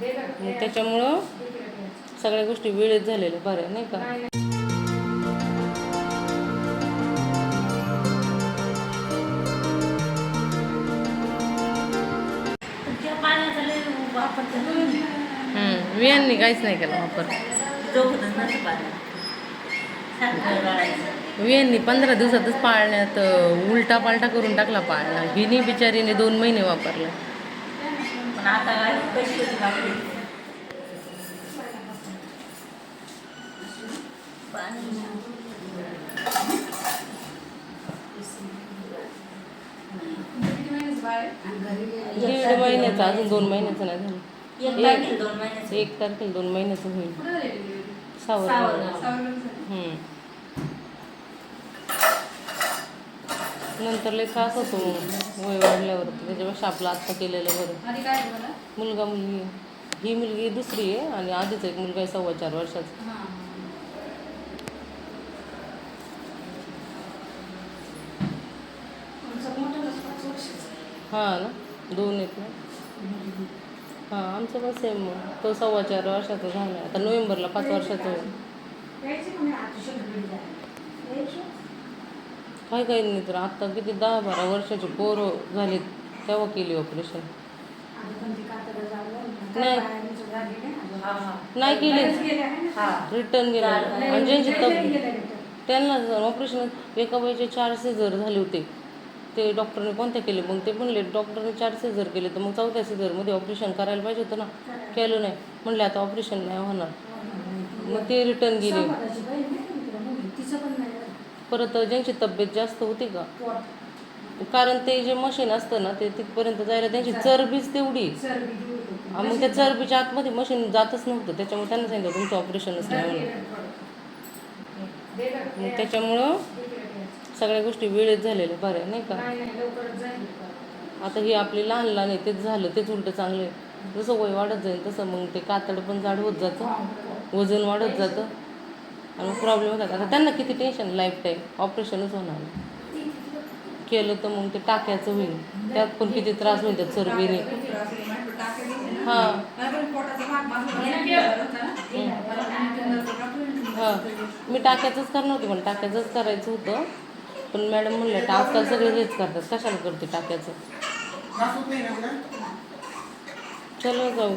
मग त्याच्यामुळं सगळ्या गोष्टी वेळेत झालेल्या बऱ्या नाही का. वियांनी काहीच नाही केला वापर. वियांनी पंधरा दिवसातच पाळण्यात उलटा पालटा करून टाकला पाळणा. हिने बिचारीने दोन महिने वापरला. पण आता कशी दीड महिन्याचा अजून दोन महिन्याचं नाही झालं. एक तारखेला दोन महिन्याचं. एक तारखेला दोन महिन्याचं होईल. सावर सावरगाव. नंतर लय त्रास होतो वय वाढल्यावर. त्याच्यापेक्षा आपलं आत्ता केलेलं बरं. मुलगा मुलगी. ही मुलगी दुसरी आहे आणि आधीच एक मुलगा आहे सव्वा चार वर्षाचा. हां. ना? दोन आहेत ना? हां आमचं पण सेम मग तो सव्वा चार वर्षाचा झाला आता नोव्हेंबरला पाच वर्षाचा होईल. काय काही नाही तर आत्ता किती दहा बारा वर्षाचे पोरं झालीत तेव्हा केली ऑपरेशन नाही. नाही केली. हा रिटर्न गेले. आणि ज्यांची तब त्यांना ऑपरेशन एका बाईचे चार सीझर झाले होते. ते डॉक्टरने कोणत्या केले? मग ते म्हणले डॉक्टरने चार सीझर केले तर मग चौथ्या सीझरमध्ये ऑपरेशन करायला पाहिजे होतं ना. केलं नाही. म्हणले आता ऑपरेशन नाही होणार. मग ते रिटर्न गेले. परत ज्यांची तब्येत जास्त होती का? कारण ते जे मशीन असतं ना ते तिथपर्यंत जायला त्यांची चरबीच तेवढी. मग त्या चरबीच्या आतमध्ये मशीन जातच नव्हतं. त्याच्यामुळे त्यांना सांगितलं तुमचं ऑपरेशनच नाही म्हणून. त्याच्यामुळं सगळ्या गोष्टी वेळेत झालेल्या. बऱ्या नाही का? आता ही आपली लहान लहान आहे तेच झालं तेच उलटं चांगलं आहे. जसं वय वाढत जाईल तसं मग ते कातड पण जाड होत जातं. वजन वाढत जातं. आणि प्रॉब्लेम होतात. आता त्यांना किती टेन्शन लाईफ टाईम ऑपरेशनच होणार केलं तर मग ते टाक्याचं होईल. त्यात पण किती त्रास होईल त्या चरबीने. हां. हां. मी टाक्याचंच करणार होते पण टाक्याचंच करायचं होतं. पण मॅडम म्हणलं आजकाल सगळे हेच करतात. कशाला करते टाक्याचं? चलो जाऊ.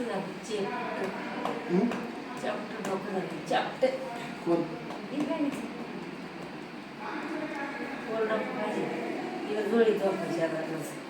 कसं झालं चेप चापट डोकं झालं चापट कोण कोरडा पाहिजे तिला जोडी झोपायची आता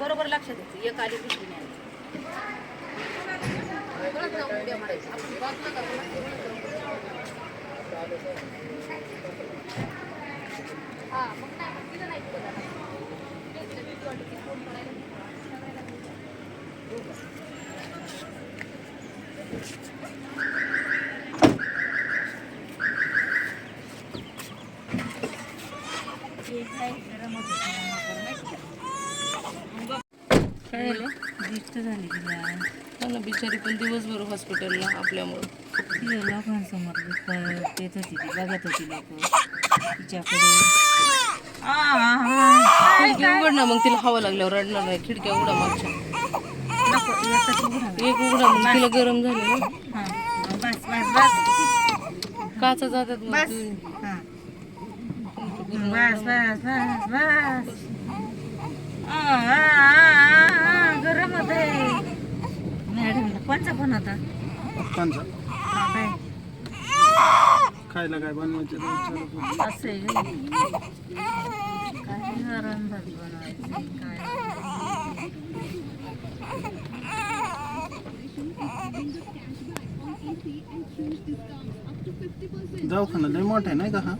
बरोबर लक्षात येते. एक आली दुसरी नाही आली. परत जाऊन उड्या मारायच्या. आपण बाजूला का हा, मग नाही, मग तिला नाही पुढे जाणार. तेच तर भीती वाटते, फोन करायला. काय झालं हो ना बिचारी पण दिवसभर हॉस्पिटलला आपल्यामुळं. लोकांसमोर देत होती ती बघत होती लोक. तिच्याकडे. उघड ना मग तिला हवा लागल्यावर रडणार नाही. खिडक्या उघडा मागच्या. एक उघडा मग तिला गरम झालं ना हा, बस बस बस काचा जातात मग बस. हा. बस बस बस बस आ, आ, आ, आ, गरम होत मॅडम कोणचा फोन होता पप्पांचा हा. खायला काय बनवायचं ते विचारत होते. असं आहे. काय गरम भात बनवायचं काय दवाखाना लय मोठा आहे नाही का हा?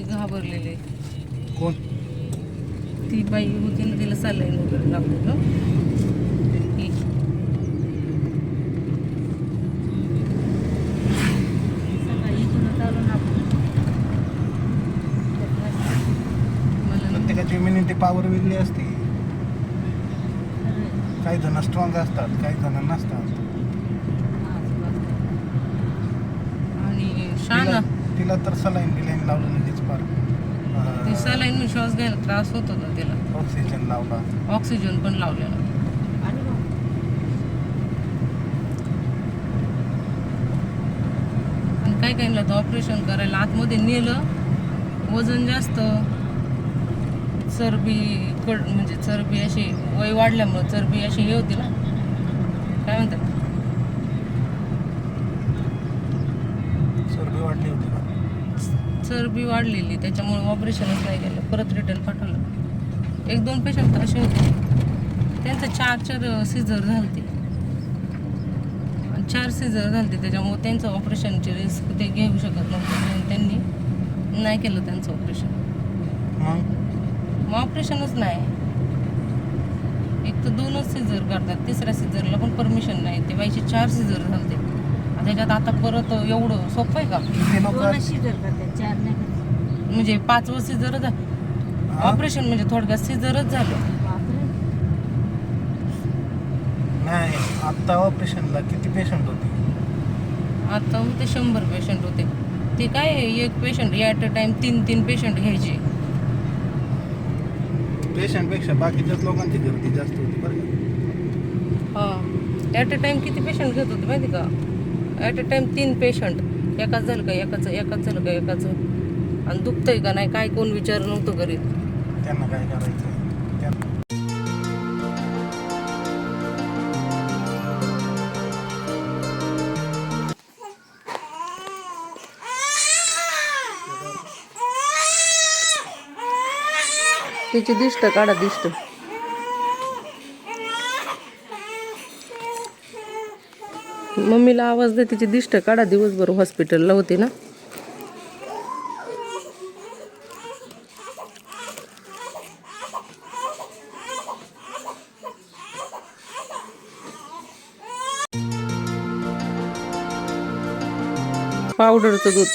ती घाबरलेली कोण? ती बाई होती ना तिला सलाईन वगैरे प्रत्येकाची इम्युनिटी पॉवर वेगळी असते. काही जण स्ट्रॉंग असतात काही जण नसतात. आणि शाना तिला तर सलाईन बिलाईन लावलं लगेच फार. ती सलाईन श्वास घ्यायला त्रास होत होता तिला. ऑक्सिजन लावला. ऑक्सिजन पण लावलेला. काय काय तर ऑपरेशन करायला आतमध्ये नेलं. वजन जास्त. चरबी कड म्हणजे चरबी अशी वय वाढल्यामुळं चरबी अशी हे होती ना. काय म्हणतात? चरबी वाढली होती. चरबी वाढलेली त्याच्यामुळे ऑपरेशनच नाही केलं परत रिटर्न पाठवलं. एक दोन पेशंट असे होते. त्यांचं चार चार सिझर झालते. चार सिझर झालते त्याच्यामुळे त्यांचं ऑपरेशनची रिस्क ते घेऊ शकत नव्हते. त्यांनी नाही केलं त्यांचं ऑपरेशन मग? ऑपरेशनच नाही. एक तर दोनच सिझर करतात. तिसऱ्या सिझरला पण परमिशन नाही. ते बाईचे चार सिझर झालते. त्याच्यात आता परत एवढं सोपं आहे का? किती लोक दोनच करतात चार नाही करत. म्हणजे पाचवं सिझरच ऑपरेशन म्हणजे थोडक्यात सिझरच झालं. बापरे. नाही आत्ता ऑपरेशनला किती पेशंट होते? आता होते शंभर पेशंट होते. ते काय एक पेशंट ॲट अ टाइम तीन तीन पेशंट घ्यायचे. पेशंटपेक्षा बाकीच्याच लोकांची गर्दी जास्त होती बरं का. हां. ॲट अ टाइम किती पेशंट घेत होते माहिती का? ॲट अ टाइम तीन पेशंट एकाच झालं का? एकाचं एकाच झालं का? एकाचं. आणि दुखतंय का नाही? काय कोण विचार नव्हतं करीत त्यांना काय करायचं तिची दिष्ट काढा दिष्ट. मम्मीला आवाज दे तिची दिष्ट काढा दिवसभर हॉस्पिटलला होती ना पावडरचं दूध.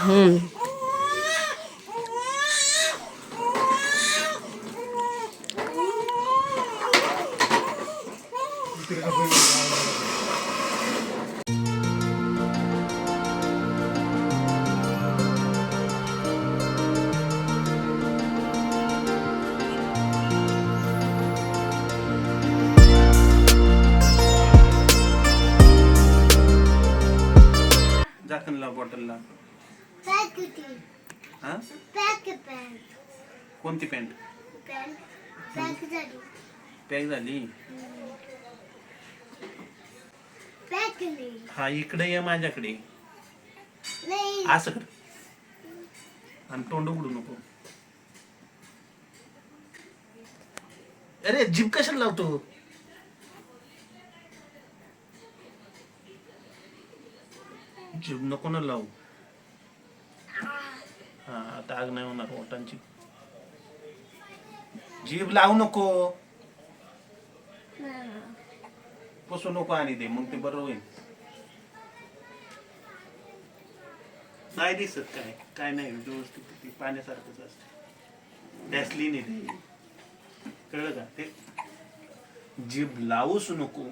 हम्म. झाकण लाव बॉटलला. हा. कोणती पॅन्ट. पॅक झाली. हा इकडे ये माझ्याकडे नाही असं कर आणि तोंड उघडू नको अरे जीप कशाला लावतो जीभ नको ना लावू. हा आता आग नाही होणार ओटांची. जीभ लावू नको. बसू नको आणि दे मग ते बरं होईल. नाही दिसत काय काय नाही व्यवस्थित ते पाण्यासारखंच असतं. डॅसलीन आहे ते कळलं का ते? जीभ लावूच नको.